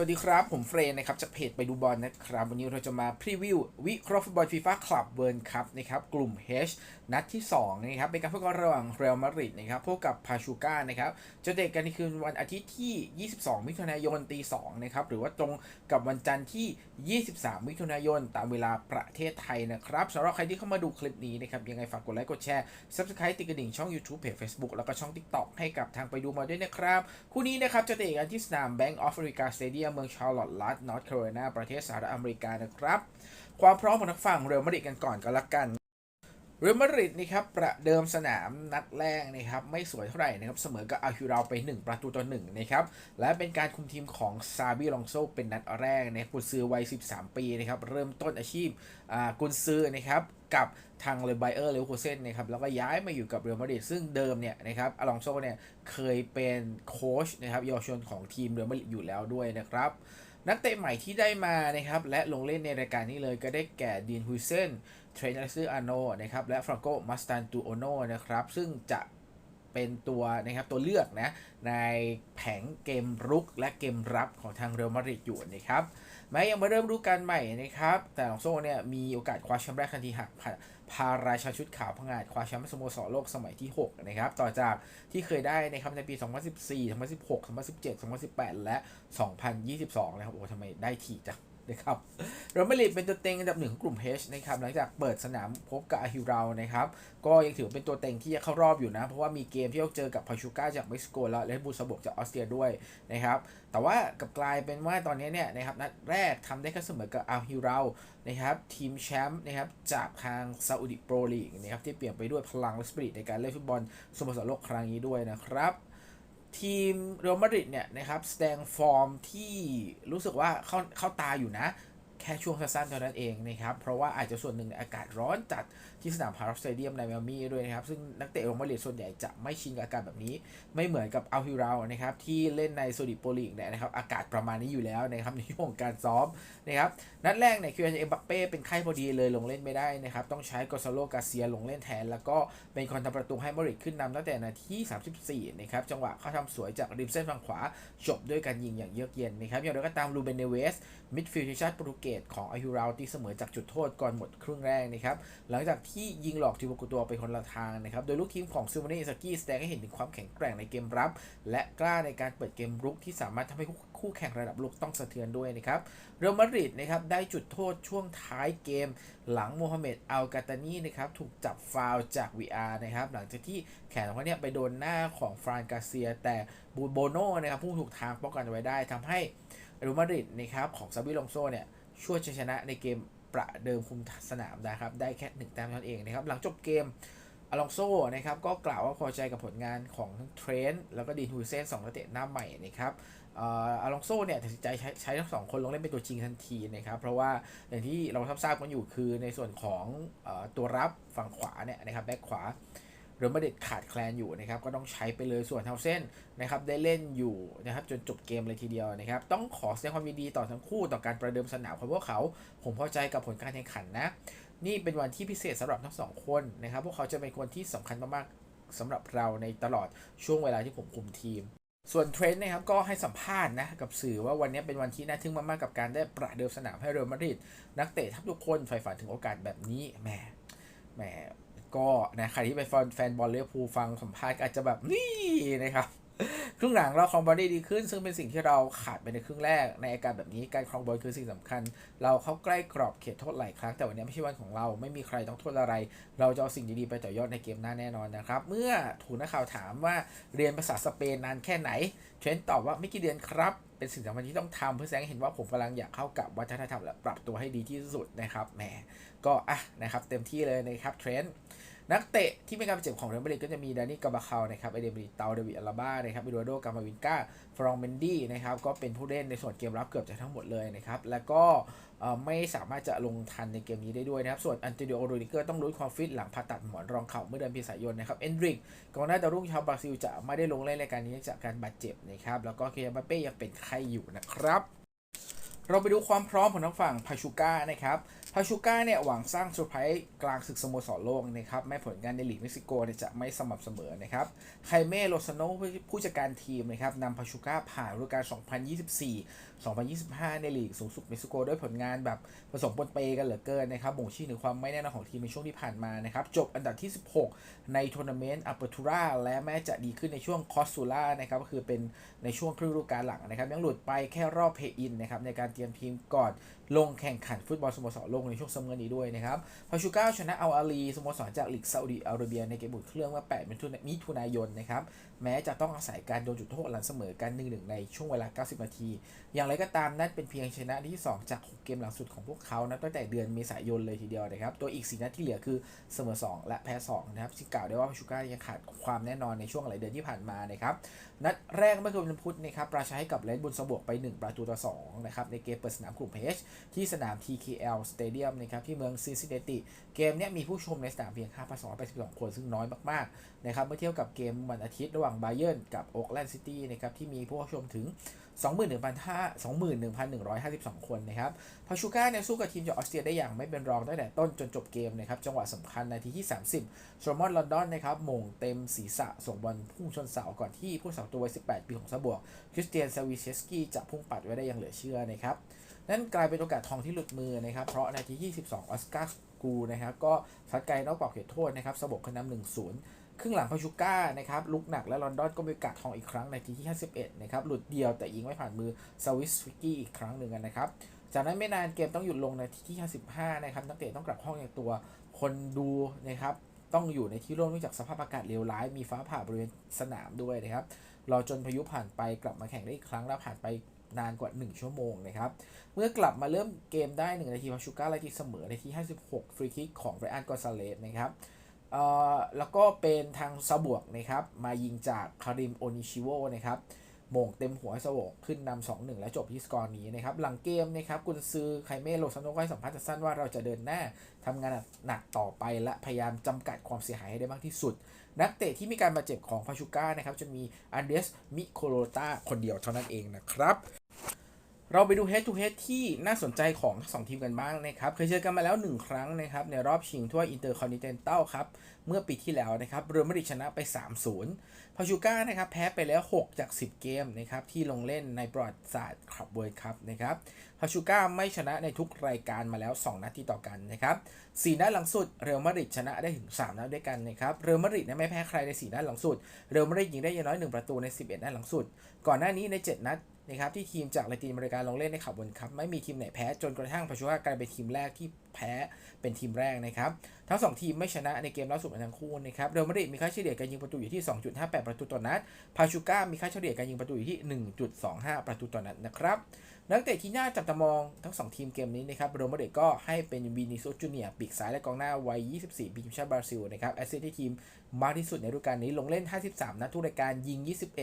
สวัสดีครับ ผมเฟรนนะครับจากเพจไปดูบอลนะครับ วันนี้เราจะมาพรีวิว วิเคราะห์ฟุตบอลฟีฟ่าคลับเวิร์นคัพนะครับกลุ่ม H นัดที่ 2 นะครับ เป็นการพบกันระหว่างเรอัลมาดริดนะครับพบกับพาชูก้านะครับจะเตะกันในคืนวันอาทิตย์ที่ 22 มิถุนายนตี2นะครับหรือว่าตรงกับวันจันทร์ที่ 23 มิถุนายน ตามเวลาประเทศไทยนะครับสำหรับใครที่เข้ามาดูคลิปนี้นะครับยังไงฝากกดไลค์กดแชร์ Subscribe ติดกระดิ่งช่อง YouTube เพจ Facebook แล้วก็ช่อง TikTok ให้กับทางไปดูมาด้วยนะครับคู่นี้นะครับจะเตะกันที่สนาม Bank of America Stadium เมืองชาร์ลอตต์รัฐนอร์ทแคโรไลนาประเทศสหรัฐอเมริกานะครับ ความพร้อมของทั้งฝั่งเรอัลมาดริดกันก่อนก็แล้วกัน เรอัลมาดริดนะครับประเดิมสนามนัดแรกนะครับไม่สวยเท่าไหร่นะครับเสมอกับอาคิราไป 1 ประตูต่อ1นะครับและเป็นการคุมทีมของซาบิลองโซเป็นนัดแรกนะกุนซือวัย 13 ปีนะครับเริ่มต้นอาชีพอ่ากุนซือนะครับกับทางเลไบเออร์เลวโคเซนนะครับแล้วก็ย้ายมาอยู่กับเรอัลมาดริดซึ่งเดิมเนี่ยนะครับอลองโซเนี่ยเคยเป็นโค้ชนะครับเยาวชนของทีมเรอัลมาดริดอยู่แล้วด้วยนะครับนักเตะใหม่ที่ได้มานะครับและลงเล่นในรายการนี้เลยก็ได้แก่ดีนฮุยเซน เทรนต์ซืออโนนะครับและฟรานโกมัสตันตูโอโนนะครับ ซึ่งจะเป็นตัวนะครับตัวเลือกนะในแผงเกมรุกและเกมรับของทางเรอัลมาดริดอยู่นะครับแม้ยังไม่เริ่มฤดูกาลใหม่นะครับ แต่ลองโซ่เนี่ยมีโอกาสคว้าแชมป์แรกทันทีหากผ่านพาราชาชุดขาวพังงาดคว้าแชมป์สโมสรโลกสมัยที่ 6 นะครับ ต่อจากที่เคยได้นะครับในปี 2014 2016 2017 2018 และ 2022 นะครับ โอ้ทำไมได้ทีจัง นะครับเรอัลมาดริดเป็นตัวเต็งอันดับหนึ่งของกลุ่ม H นะครับหลังจากเปิดสนามพบกับอาฮิรานะครับก็ยังถือเป็นตัวเต็งที่จะเข้ารอบอยู่นะ เพราะว่ามีเกมที่ต้องเจอกับพาชูก้าจากเม็กซิโกและเลบูสบกจากออสเตรียด้วยนะครับแต่ว่ากลับกลายเป็นว่าตอนนี้เนี่ยนะครับนัดแรกทำได้แค่เสมอกับอาฮิรานะครับทีมแชมป์นะครับจากทางซาอุดิโปรลีกนะครับที่เปลี่ยนไปด้วยพลังและสปิริตในการเล่นฟุตบอลสโมสรโลกครั้งนี้ด้วยนะครับ ทีมเรอัลมาดริดเนี่ยนะครับแสดงฟอร์มที่รู้สึกว่าเข้าเข้าตาอยู่นะ แค่ช่วงสั้นๆเท่านั้นเองนะครับ เพราะว่าอาจจะส่วนหนึ่งอากาศร้อนจัดที่สนามพาราสเตเดียมในมิอามีด้วยนะครับ ซึ่งนักเตะเรอัลมาดริดส่วนใหญ่จะไม่ชินกับอากาศแบบนี้ ไม่เหมือนกับอัลฮิราลนะครับที่เล่นในโซดิโปลีกเนี่ยนะครับอากาศประมาณนี้อยู่แล้วนะครับในช่วงการซ้อมนะครับนัดแรกเนี่ยคิวเอ็มบัปเป้เป็นไข้พอดีเลยลงเล่นไม่ได้นะครับต้องใช้กอซาโลกาเซียลงเล่นแทน แล้วก็เป็นคนทำประตูให้มาดริดขึ้นนำตั้งแต่นาที34นะครับจังหวะเขาทำสวยจากริมเส้นฝั่งขวาจบด้วยการยิงอย่างเยือกเย็นนะครับอย่างไรก็ตามลูเบนเนเวสมิดฟิลด์ชาติโปรตุเกสของอายูราลตีเสมอจากจุดโทษก่อนหมดครึ่งแรกนะครับ หลังจากที่ยิงหลอกทิโบกุตัวไปคนละทางนะครับ โดยลูกทีมของซูมาเนอิซากิแสดงให้เห็นถึงความแข็งแกร่งในเกมรับ และกล้าในการเปิดเกมรุกที่สามารถทำให้คู่แข่งระดับโลกต้องสะเทือนด้วยนะครับเรอัลมาดริดนะครับได้จุดโทษช่วงท้ายเกม หลังโมฮัมเหม็ดอัลกาตานีนะครับถูกจับฟาวจาก VR นะครับหลังจากที่แขนของเขาเนี่ยไปโดนหน้าของฟรานกาเซีย แต่บูโบโนนะครับผู้ถูกทางป้องกันไว้ได้ทำให้เรอัลมาดริดนะครับของซาบิลองโซเนี่ย ช่วยชชนะในเกมประเดิมคุมสนามนะครับ ได้แค่หนึ่งแต้มเท่านั้นเองนะครับ หลังจบเกมอลองโซนะครับก็กล่าวว่าพอใจกับผลงานของทั้งเทรนต์แล้วก็ดีนฮูเซนสองนักเตะหน้าใหม่นะครับออลองโซเนี่ยตัดสินใจใช้ใช้ทั้งสองคนลงเล่นเป็นตัวจริงทันทีนะครับเพราะว่าอย่างที่เราทราบกันอยู่คือในส่วนของอตัวรับฝั่งขวาเนี่ยนะครับแบ็คขวา เรอัลมาดริดขาดแคลนอยู่นะครับก็ต้องใช้ไปเลยส่วนเทาเส้นนะครับได้เล่นอยู่นะครับจนจบเกมเลยทีเดียวนะครับต้องขอแสดงความยินดีต่อทั้งคู่ต่อการประเดิมสนามของพวกเขา ผมพอใจกับผลการแข่งขันนะ นี่เป็นวันที่พิเศษสำหรับทั้งสองคนนะครับพวกเขาจะเป็นคนที่สำคัญมากๆสำหรับเราในตลอดช่วงเวลาที่ผมคุมทีมส่วนเทรนต์นะครับก็ให้สัมภาษณ์นะกับสื่อว่าวันนี้เป็นวันที่น่าทึ่งมาก ๆ กับการได้ประเดิมสนามให้เรอัลมาดริดนักเตะทัพทุกคนใฝ่ฝันถึงโอกาสแบบนี้แหมแหม ก็นะใครที่เป็นแฟนแฟนบอลเลี้ยวภูฟังสัมภาษณ์อาจจะแบบนี่นะครับครึ่งหลังเราครองบอลได้ดีขึ้น ซึ่งเป็นสิ่งที่เราขาดไปในครึ่งแรก ในอาการแบบนี้การครองบอลคือสิ่งสำคัญ เราเข้าใกล้กรอบเขตโทษหลายครั้ง แต่วันนี้ไม่ใช่วันของเราไม่มีใครต้องโทษอะไร เราจะเอาสิ่งดีๆไปต่อยอดในเกมหน้าแน่นอนนะครับ เมื่อถูกนักข่าวถามว่าเรียนภาษาสเปนนานแค่ไหนเทรนตอบว่าไม่กี่เดือนครับ เป็นสิ่งสำคัญที่ต้องทำเพื่อแสดงให้เห็นว่าผมกำลังอยากเข้ากับวัฒนธรรมและปรับตัวให้ดีที่สุดนะครับแหมก็อะนะครับ เต็มที่เลยนะครับเทรนด์ นักเตะที่เป็นการบาดเจ็บของเรอัลมาดริดก็จะมีดานี่กาบาคานะครับ เอเดมิเตาเดวิดอัลาบ้านะครับอิโดโดกามาวินกาฟรองเมนดี้นะครับ ก็เป็นผู้เล่นในส่วนเกมรับเกือบจะทั้งหมดเลยนะครับ แล้วก็ไม่สามารถจะลงทันในเกมนี้ได้ด้วยนะครับ ส่วนอันเตโดโรดิเกอร์ต้องลุ้นความฟิตหลังผ่าตัดหมอนรองเข่าเมื่อเดือนเมษายนนะครับ เอนดริกกองหน้าดาวรุ่งชาวบราซิลจะไม่ได้ลงเล่นรายการนี้เนื่องจากการบาดเจ็บนะครับ แล้วก็เคยาบาเป้ยังเป็นไข้อยู่นะครับเราไปดูความพร้อมของทั้งฝั่งพาชูก้านะครับ พาชูก้าเนี่ยหวังสร้างเซอร์ไพรส์กลางศึกสโมสรโลกนะครับแม้ผลงานในลีกเม็กซิโกเนี่ยจะไม่สม่ำเสมอนะครับไคเม่โลซาโนผู้จัดการทีมนะครับนำพาชูก้าผ่านฤดูกาล 2024 2025 ในลีกสูงสุดเม็กซิโกด้วยผลงานแบบผสมปนเปกันเหลือเกินนะครับบ่งชี้ถึงความไม่แน่นอนของทีมในช่วงที่ผ่านมานะครับจบอันดับที่ 16 ในทัวร์นาเมนต์อัปเปอร์ทูราและแม้จะดีขึ้นในช่วงคอสซูล่านะครับก็คือเป็นในช่วงครึ่งฤดูกาลหลังนะครับยังหลุดไปแค่รอบเพย์อินนะครับในการเตรียมทีมก่อนลงแข่งขันฟุตบอลสโมสรโลกในช่วงซัมเมอร์นี้ด้วยนะครับพาชูก้าชนะอัลอาลีสโมสรจากลีกซาอุดิอาระเบียในเกมบุกเครื่องเมื่อ8มิถุนายนนะครับ แม้จะต้องอาศัยการโดนจุดโทษหลังเสมอกัน1-1ในช่วงเวลา 90 นาที อย่างไรก็ตามนั่นเป็นเพียงชนะที่ 2 จาก 6 เกมหลังสุดของพวกเขานะตั้งแต่เดือนเมษายนเลยทีเดียวนะครับ ตัวอีก 4 นัดที่เหลือคือเสมอ 2 และแพ้ 2 นะครับที่กล่าวได้ว่าพาชูก้ายังขาดความแน่นอนในช่วงหลายเดือนที่ผ่านมานะครับ นัดแรกเมื่อคืนวันพุธนะครับประชัยกับเลดบุลสบวกไป 1 ประตูต่อ2นะครับในเกมเปิดสนามกลุ่ม H ที่สนาม TKL Stadium นะครับที่เมืองซินซินเนติ เกมนี้มีผู้ชมในสนามเพียง5,282คนซึ่งน้อยมากๆนะครับเมื่อเทียบกับเกมวันอาทิตย์ระหว่างไบเยิร์นกับโอ๊กแลนด์ซิตี้นะครับที่มีผู้ชมถึง 21,152 คนนะครับพาชูก้าเนี่ยสู้กับทีมจากออสเตรียได้อย่างไม่เป็นรองตั้งแต่ต้นจนจบเกมนะครับจังหวะสำคัญนาทีที่ 30โซลมอนลอนดอนนะครับมงเต็มศีรษะส่งบอลพุ่งชนเสาก่อนที่ผู้สาวตัววัย 18 ปีของซาบวกคริสเตียนซาวิเชสกี้จะพุ่งปัดไว้ได้อย่างเหลือเชื่อนะครับนั่นกลายเป็นโอกาสทองที่หลุดมือนะครับ เพราะนาที 22 ออสการ์กูนะครับ ก็ซัดไกลนอกกรอบเขตโทษนะครับสบกขึ้นนำหนึ่งศูนย์ ครึ่งหลังพาชูก้านะครับลุกหนักและลอนดอนก็มีโอกาสทองอีกครั้งในทีที่ 51 นะครับ หลุดเดียวแต่ยิงไม่ผ่านมือซาวิสฟิกกี้อีกครั้งหนึ่งนะครับ จากนั้นไม่นานเกมต้องหยุดลงในทีที่ 55 นะครับ นักเตะต้องกลับห้องอย่างตัว คนดูนะครับต้องอยู่ในที่ร่มเนื่องจากสภาพอากาศเลวร้าย มีฟ้าผ่าบริเวณสนามด้วยนะครับ รอจนพายุผ่านไปกลับมาแข่งได้อีกครั้งแล้วผ่านไปนานกว่า 1 ชั่วโมงนะครับ เมื่อกลับมาเริ่มเกมได้ 1 นาทีพาชูก้าไล่ทีเสมอในที่ 56 ฟรีคิกของไรอันกอนซาเลสนะครับ เอ่อแล้วก็เป็นทางซาบวกนะครับ มายิงจากคาริมโอนิชิโวนะครับโมงเต็มหัวให้ซาบวกขึ้นนำ2-1และจบที่สกอร์นี้นะครับ หลังเกมนะครับกุนซือไคเม่โลซานโนก็ให้สัมภาษณ์สั้นว่าเราจะเดินหน้าทำงานหนักต่อไปและพยายามจำกัดความเสียหายให้ได้มากที่สุด นักเตะที่มีการบาดเจ็บของพาชูก้านะครับ จะมีอันเดสมิโคโรตาคนเดียวเท่านั้นเองนะครับ เราไปดู head to head ที่น่าสนใจของทั้งสองทีมกันบ้างนะครับ เคยเจอกันมาแล้ว 1 ครั้งนะครับ ในรอบชิงถ้วอินเตอร์คอนติเนนตัลครับ เมื่อปีที่แล้วนะครับเรอัลมาดริดชนะไป 3-0พาชูก้านะครับแพ้ไปแล้ว 6 จาก 10 เกมนะครับ ที่ลงเล่นในประวัติศาสตร์คลับเวิร์คัพนะครับพาชูก้าไม่ชนะในทุกรายการมาแล้ว 2 นัดที่ต่อกันนะครับ4นัดหลังสุดเรอัลมาดริดชนะได้ถึง 3 นัดด้วยกันนะครับเรอัลมาดริดไม่แพ้ใครใน 4 นัดหลังสุดเรอัลมาดริดยิงได้อย่างน้อย 1 ประตูใน 11 นัดหลังสุด ก่อนหน้านี้ใน 7 นัด นะครับที่ทีมจากลาตินอเมริกาลงเล่นในขับเวิร์คัพไม่มีทีมไหนแพ้จนกระทั่งพาชูก้ากลายเป็นทีมแรกที่แพ้เป็นทีมแรกนะครับทั้ง 2 ทีมไม่ชนะในเกมล่าสุดทั้งคู่นะครับเรอัลมาดริดมีค่าเฉลี่ยการยิงประตูอยู่ที่ 2.58 ประตูต่อนัดพาชูก้ามีค่าเฉลี่ยการยิงประตูอยู่ที่ 1.25 ประตูต่อนัดนะครับ นักเตะที่น่าจับตามองทั้ง 2 ทีมเกมนี้นะครับเรมาดริดก็ให้เป็นวินิโซจูเนียปีกซ้ายและกองหน้าวัย 24 ปีทีมชาติบราซิลนะครับแอสเซทที่ทีมมากที่สุดในฤดูกาลนี้ลงเล่น 53 นัดทุกรายการยิง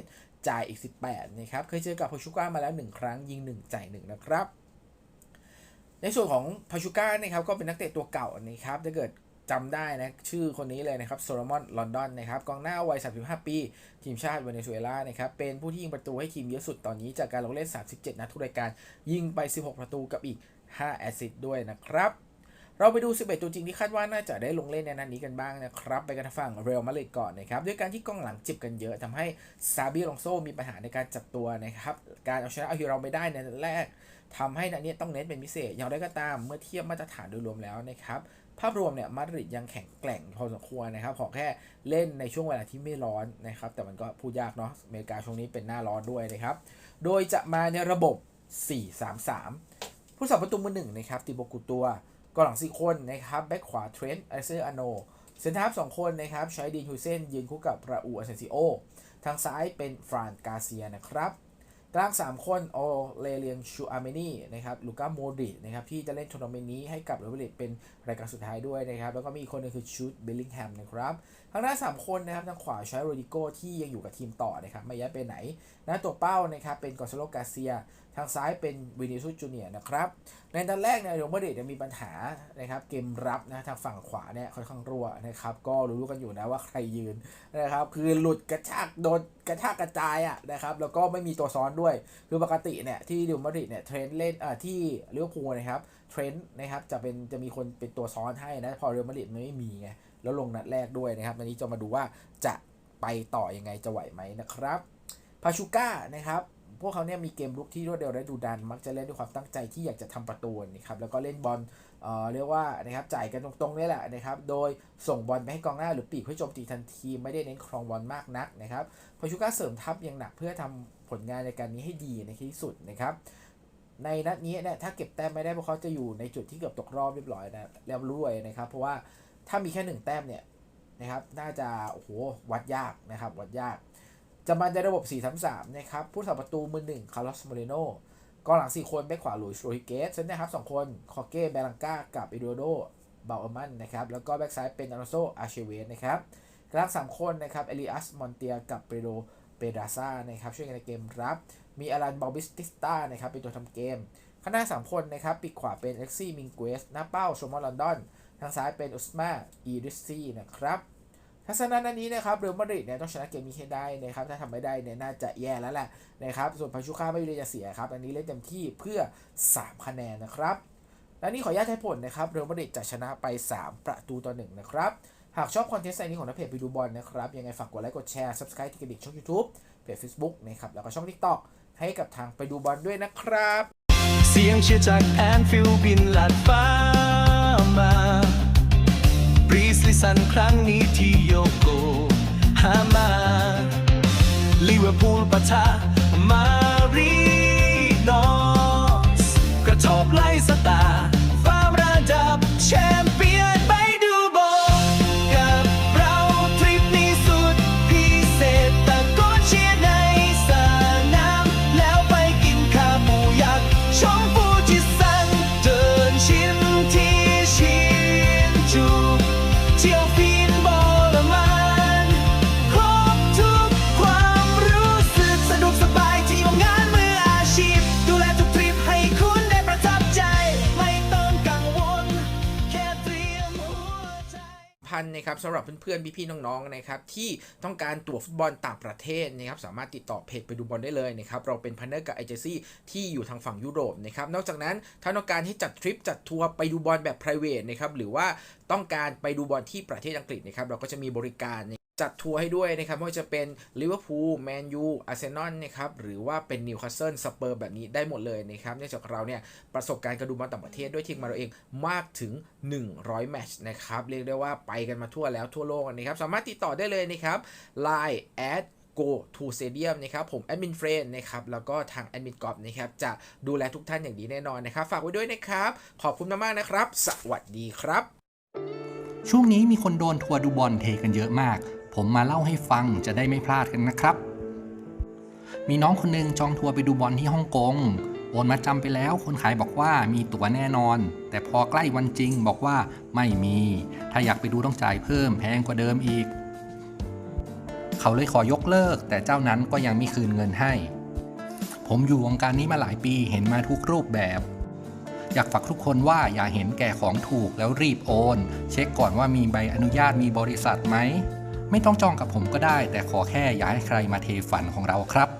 21 จ่ายอีก 18 นะครับ เคยเจอกับพาชูก้ามาแล้ว 1 ครั้งยิง 1 จ่าย 1 นะครับ ในส่วนของพาชูก้านะครับก็เป็นนักเตะตัวเก่านะครับถ้าเกิด จำได้นะ ชื่อคนนี้เลยนะครับโซโลมอนลอนดอนนะครับกองหน้าวัย 35 ปี ทีมชาติเวเนซุเอลานะครับเป็นผู้ที่ยิงประตูให้ทีมเยอะสุดตอนนี้จากการลงเล่น 37 นัดทุกรายการ ยิงไป 16 ประตูกับอีก 5 แอสซิสต์ด้วยนะครับเราไปดู 11 ตัวจริงที่คาดว่าน่าจะได้ลงเล่นในนัดนี้กันบ้างนะครับ ไปกันฝั่งเรอัลมาดริดก่อนนะครับ ด้วยการที่กองหลังจ็บกันเยอะทำให้ซาบิลองโซมีปัญหาในการจับตัวนะครับ การเอาชนะอาฮิเราไม่ได้ในแรกทำให้นัดนี้ต้องเน้นเป็นพิเศษ อย่างไรก็ตามเมื่อเทียบมาตรฐานโดยรวมแล้วนะครับ ภาพรวมเนี่ยมาดริดยังแข็งแกร่งพอสมควรนะครับ ขอแค่เล่นในช่วงเวลาที่ไม่ร้อนนะครับ แต่มันก็พูดยากเนาะอเมริกาช่วงนี้เป็นหน้าร้อนด้วยนะครับ โดยจะมาในระบบ 4-3-3 ผู้สับประตูมือหนึ่งนะครับติโบกุตัวกองหลังสี่คนนะครับแบ็คขวาเทรนต์ไอเซอร์อาโนเซนทรัฟสองคนนะครับใช้ดีนฮูเซนยืนคู่กับราอูอาเซนซิโอทางซ้ายเป็นฟรานกาเซียนะครับ กลาง 3 คนโอเลเลียนชูอาเมนีนะครับลูก้าโมดรินะครับที่จะเล่นทัวร์นาเมนต์นี้ให้กับเรอัลมาดริดเป็นรายการสุดท้ายด้วยนะครับแล้วก็มีอีกคนหนึงคือชูดเบลลิงแฮมนะครับทางด้าน3คนนะครับทางขวาใช้โรดิโกที่ยังอยู่กับทีมต่อนะครับไม่ย้ายไปไหนหน้าตัวเป้านะครับเป็นกอซาโลกาเซียทางซ้ายเป็นวินิซุสจูเนียนะครับ ในตอนแรกเนี่ยเรอัลมาดริดจะมีปัญหานะครับเกมรับนะทางฝั่งขวาเนี่ยค่อนข้างรั่วนะครับก็รู้กันอยู่นะว่าใครยืนนะครับคือหลุดกระชากโดนกระชากกระจายอะนะครับแล้วก็ไม่มีตัวซ้อนด้วยคือปกติเนี่ยที่เรอัลมาดริดเนี่ยเทรนต์เล่นอ่าที่ลิเวอร์พูลนะครับเทรนต์นะครับจะเป็นจะมีคนเป็นตัวซ้อนให้นะพอเรอัลมาดริดไม่มีไงแล้วลงนัดแรกด้วยนะครับวันนี้จะมาดูว่าจะไปต่อยังไงจะไหวไหมนะครับ พาชูก้านะครับ พวกเขาเนี่ยมีเกมลุกที่รวดเร็วและดุดัน มักจะเล่นด้วยความตั้งใจที่อยากจะทำประตูนะครับแล้วก็เล่นบอลเอ่อเรียกว่านะครับจ่ายกันตรงๆนี่แหละนะครับโดยส่งบอลไปให้กองหน้าหรือปีกเพื่อโจมตีทันทีไม่ได้เน้นครองบอลมากนักนะครับพอชูก้าเสริมทัพอย่างหนักเพื่อทำผลงานในการนี้ให้ดีในที่สุดนะครับในนัดนี้เนี่ยถ้าเก็บแต้มไม่ได้พวกเขาจะอยู่ในจุดที่เกือบตกรอบเรียบร้อยนะแล้วรวยนะครับ เพราะว่าถ้ามีแค่หนึ่งแต้มเนี่ยนะครับน่าจะโอ้โหวัดยากนะครับวัดยาก จะมาในระบบ 4-3-3 นะครับ ผู้สับประตูมือหนึ่งคาร์ลอสโมเรโนกองหลัง 4 คนแบ็คขวาหลุยส์โรฮิเกสเซนนะครับ2คน คอเก้เบลังกากับเอโดโดเบลเอร์มันนะครับ แล้วก็แบ็คซ้ายเป็นอ l นโซอาเชเวสนะครับกลาง3คนนะครับ เอลิอัส มอนเตีย กับเปโดเปดราซ่านะครับ ช่วยกันในเกมรับ มีอารันบอบิสติสตานะครับ เป็นตัวทำเกม ข้างหน้า 3 คนนะครับ ปีกขวาเป็นเอ็กซี่ มิงเกสหน้าเป้า โชมอลลอนดอน ทางซ้ายเป็นอุสมา อีริสซี่นะครับ ทัศนะนันนี้นะครับเรอัลมาดริดเนี่ยต้องชนะเกมนี้ให้ได้นะครับถ้าทำไม่ได้เนี่ยน่าจะแย่แล้วแหละนะครับส่วนพาชูค่าไม่มีเลยจะเสียครับ อันนี้เล่นเต็มที่เพื่อ 3 คะแนนนะครับและนี่ขออนุญาตให้ผลนะครับเรอัลมาดริดจะชนะไป 3 ประตูต่อหนึ่งนะครับหากชอบคอนเทนต์ไซนี้ของนักเพจไปดูบอลนะครับ ยังไงฝากกดไลค์กดแชร์ subscribe ที่กระดิ่งช่อง YouTube เพจ Facebook นะครับแล้วก็ช่อง TikTok ให้กับทางไปดูบอลด้วยนะครับ เสียงเชียร์จากแอนฟิลบินลัดฟ้ามาบรีสลิสันครั้งนี้ที เนนะครับสำหรับเพื่อนๆพี่ๆน้องๆนะครับที่ต้องการตั๋วฟุตบอลต่างประเทศนะครับสามารถติดต่อเพจไปดูบอลได้เลยนะครับเราเป็นพันเนอร์กับเอเจซี่ที่อยู่ทางฝั่งยุโรปนะครับนอกจากนั้นถ้าต้องการให้จัดทริปจัดทัวร์ไปดูบอลแบบ p r i v a t นะครับหรือว่าต้องการไปดูบอลที่ประเทศอังกฤษนะครับเราก็จะมีบริการ จัดทัวร์ให้ด้วยนะครับไม่ว่าจะเป็นลิเวอร์พูลแมนยูอาร์เซนอลนะครับหรือว่าเป็นนิวคาสเซิลสเปอร์แบบนี้ได้หมดเลยนะครับเนื่องจากเราเนี่ยประสบการณ์การดูบอลต่างประเทศด้วยทีมของเราเองมากถึง 100 แมตช์นะครับเรียกได้ว่าไปกันมาทั่วแล้วทั่วโลกนะครับสามารถติดต่อได้เลยนะครับ Line at go to stadium นะครับผมแอดมินเฟรนนะครับ แล้วก็ทางแอดมินกอฟนะครับ จะดูแลทุกท่านอย่างดีแน่นอนนะครับ ฝากไว้ด้วยนะครับ ขอบคุณมากๆนะครับ สวัสดีครับ ช่วงนี้มีคนโดนทัวร์ดูบอลเทกันเยอะมาก ผมมาเล่าให้ฟังจะได้ไม่พลาดกันนะครับ มีน้องคนหนึงจองทัวร์ไปดูบอลที่ฮ่องกง โอนมาจำไปแล้ว คนขายบอกว่ามีตั๋วแน่นอน แต่พอใกล้วันจริงบอกว่าไม่มี ถ้าอยากไปดูต้องจ่ายเพิ่มแพงกว่าเดิมอีก เขาเลยขอยกเลิก แต่เจ้านั้นก็ยังไม่คืนเงินให้ ผมอยู่วงการนี้มาหลายปีเห็นมาทุกรูปแบบอยากฝากทุกคนว่าอย่าเห็นแก่ของถูกแล้วรีบโอน เช็คก่อนว่ามีใบอนุญาตมีบริษัทไหม ไม่ต้องจองกับผมก็ได้ แต่ขอแค่อย่าให้ใครมาเทฝันของเราครับ